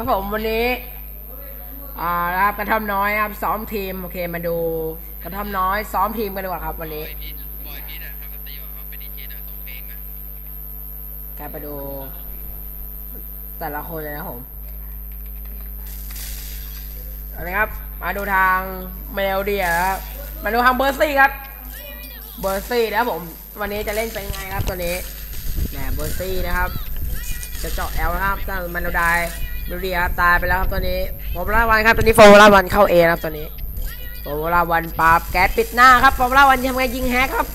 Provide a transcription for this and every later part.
ครับผมวันนี้อ่าครับกระท่อมน้อยนะครับซ้อมทีมโอเคมาดูกระท่อมน้อยซ้อมทีมกันดีกว่าครับ วันนี้บอยพี่บอยพี่นะทำสตรีมเขาเป็นดีเจนะส่งเพลงมาแกไปดู แต่ละคนเลยนะผมเอาละครับ มาดูทางเมลเดียครับมาดูทางเบอร์ซี่ครับ เบอร์ซี่นะครับผม วันนี้จะเล่นเป็นไงครับตัวนี้แหมเบอร์ซี่นะครับ จะเจาะแอลนะครับทางมันดูไดเมลเดีครับตายไปแล้วครับตัวนี้โฟร์มูล่าวันครับตัวนี้โฟร์มูล่าวันเข้าเอครับตัวนี้โฟร์มูล่าวันปาบแก๊สปิดหน้าครับโฟร์มูล่าวันทำไงยิงแฮกครับ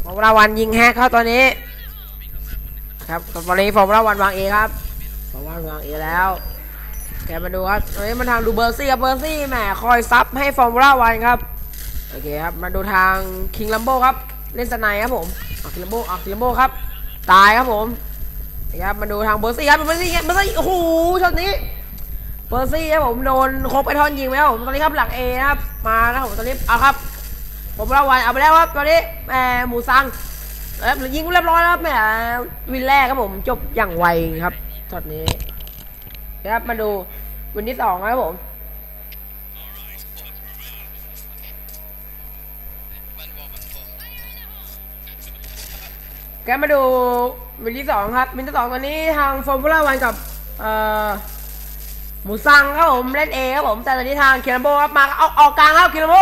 โฟร์มูล่าวันยิงแฮกครับตัวนี้ ครับตอนนี้ฟอร์มูล่าวันวางเอครับฟอร์มูล่าวางเอแล้วแกมาดูครับตอนนี้มาทางดูเบอร์ซี่ครับเบอร์ซี่แหมคอยซับให้ฟอร์มูล่าวันครับโอเคครับมาดูทางคิงลัมโบครับเล่นสไนครับผมออกคิงลัมโบออกคิงลัมโบครับตายครับผม นะครับมาดูทางเบอร์ซี่ครับเบอร์ซี่เบอร์ซี่โอ้โหช็อตนี้เบอร์ซี่ครับผมโดนครบไอทอนยิงไปแล้วผมตอนนี้ครับหลักเอครับมาแล้วผมตอนนี้เอาครับฟอร์มูล่าวันเอาไปแล้วครับตอนนี้แหมหมูซังแล้วยิงเรียบร้อยแล้วครับแหมวินแรกครับผมจบอย่างไวครับช็อตนี้นะครับมาดูวินที่สองครับผมแกมาดู วินที่สองครับวินที่สองตอนนี้ทางฟอร์มูล่าวันกับเอ่อหมูซังครับผมเล่นเอครับผมแต่ตอนนี้ทางคิรัมโบครับมาเอาออกกลางครับคิรัมโบ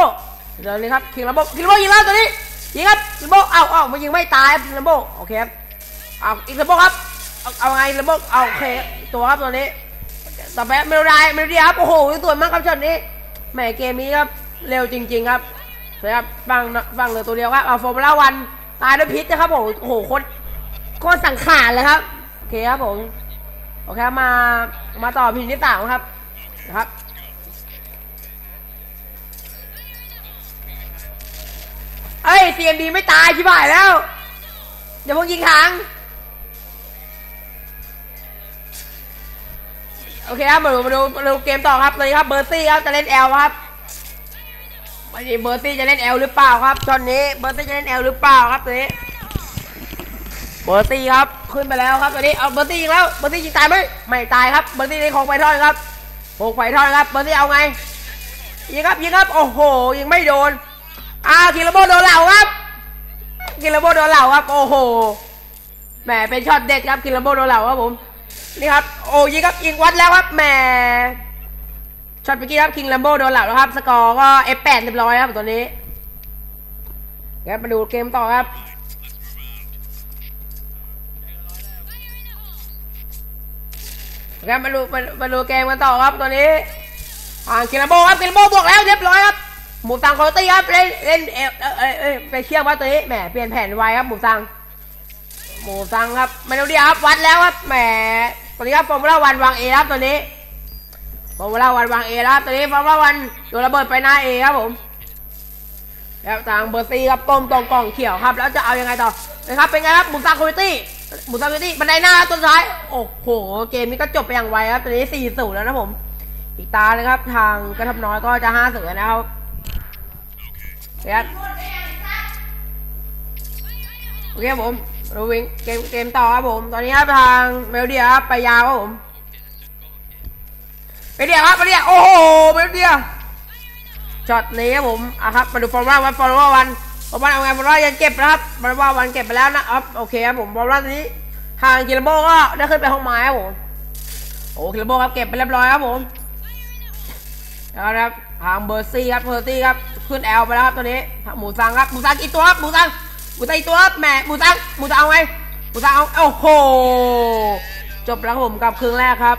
เดี๋ยวนี้ครับคิรัมโบคิรัมโบยิงแล้วตัวนี้ยิงครับคิรัมโบเอาเอามายิงไม่ตายครับคิรัมโบโอเคครับเอาอีกคิรัมโบครับเอาเอาไงคิรัมโบเอาโอเคตัวครับตัวนี้ต่อไปเมลดเมลดีครับโอ้โหตัวมากครับช็อตนี้แหมเกมนี้ครับเร็วจริง ๆ ครับนะครับฟังฟังเหลือตัวเดียวครับเอาฟอร์มูล่าวันตายด้วยพิษนะครับผมโอ้โหโคตร โคตรสังขารเลยครับโอเคครับผมโอเคมามาต่อพินที่สามครับนะครับเอ้ย CMD ไม่ตายชิบหายแล้วเดี๋ยวพวกยิงหางโอเคครับมาดูมาดูมาดูเกมต่อครับตอนนี้ครับเบอร์ซี่ครับจะเล่นแอลครับวันนี้เบอร์ซี่จะเล่นแอลหรือเปล่าครับตอนนี้เบอร์ซี่จะเล่นแอลหรือเปล่าครับตอนนี้ เบอร์ซี่ครับขึ้นไปแล้วครับตอนนี้เอาเบอร์ซี่ยิงแล้วเบอร์ซี่ยิงตายไหมไม่ตายครับเบอร์ซี่ได้ของไฟทอนครับโงไฟทอนครับเบอร์ซี่เอาไงยิงครับยิงครับโอ้โหยิงไม่โดนอ้าวคิราโบโดนเหล่าครับคิราโบโดนเหล่าครับโอ้โหแหมเป็นช็อตเด็ดครับคิราโบโดนเหล่าครับผมนี่ครับโอ้ยิงครับยิงวัดแล้วครับแหมช็อตเมื่อกี้ครับคิงลัมโบโดนหลับแล้วครับสกอร์ก็ F8 เรียบร้อยครับตัวนี้ครับมาดูเกมต่อครับ ครับมาดูมามาดูเกมกันต่อครับตัวนี้อ่าคิงลัมโบครับคิงลัมโบบวกแล้วเรียบร้อยครับหมูตังโคโรตี้ครับเล่นเล่นเอเอเอเอไปเชื่อมว่าตัวนี้แหมเปลี่ยนแผนไวครับหมูตังหมูซังครับเมโลดี้ครับวัดแล้วครับแหมตอนนี้ครับฟอร์มูล่าวันวางเอครับตัวนี้ฟอร์มูล่าวันวางเอแล้วครับตัวนี้ฟอร์มูล่าวันโดนระเบิดไปหน้าเอครับผมแล้วทางเบอร์ซีครับต้มตรงกล่องเขียวครับ แล้วจะเอายังไงต่อนะครับเป็นไงครับหมูซังคุณตี้ หมูซังคุณตี้บันไดหน้าตัวท้าย โอ้โห เกมนี้ก็จบไปอย่างไวครับตัวนี้สี่ศูแล้วนะผม อีกตาเลยครับ ทางกระทับน้อยก็จะห้าศูนย์แล้วนะครับครับโอเคครับผมราวิ่งเกมเกมต่อครับผม ตอนนี้ครับทางเมลเดียครับไปยาวครับผมเมลเดียครับเมลเดียโอ้โหเมลเดียช็อตนี้ครับผมอะครับมาดูฟอร์มาวันฟอร์มาวัน มาเอาไงฟอร์มายังเก็บนะครับฟอร์มาวันเก็บไปแล้วนะครับโอเคครับผมฟอร์มาตอนนี้ทางกิลโบก็ได้ขึ้นไปห้องไม้ครับผมโอ้กิลโบครับเก็บไปเรียบร้อยครับผมแล้วนะครับทางเบอร์ซี่ครับเบอร์ซี่ครับขึ้นแอลไปแล้วครับตอนนี้หมูซังครับหมูซังอีกตัวครับหมูซังหมูตังอีกตัวครับแหมหมูตังหมูตังเอาไงหมูตังเอาโอ้โหจบแล้วครับผมกับครึ่งแรกครับ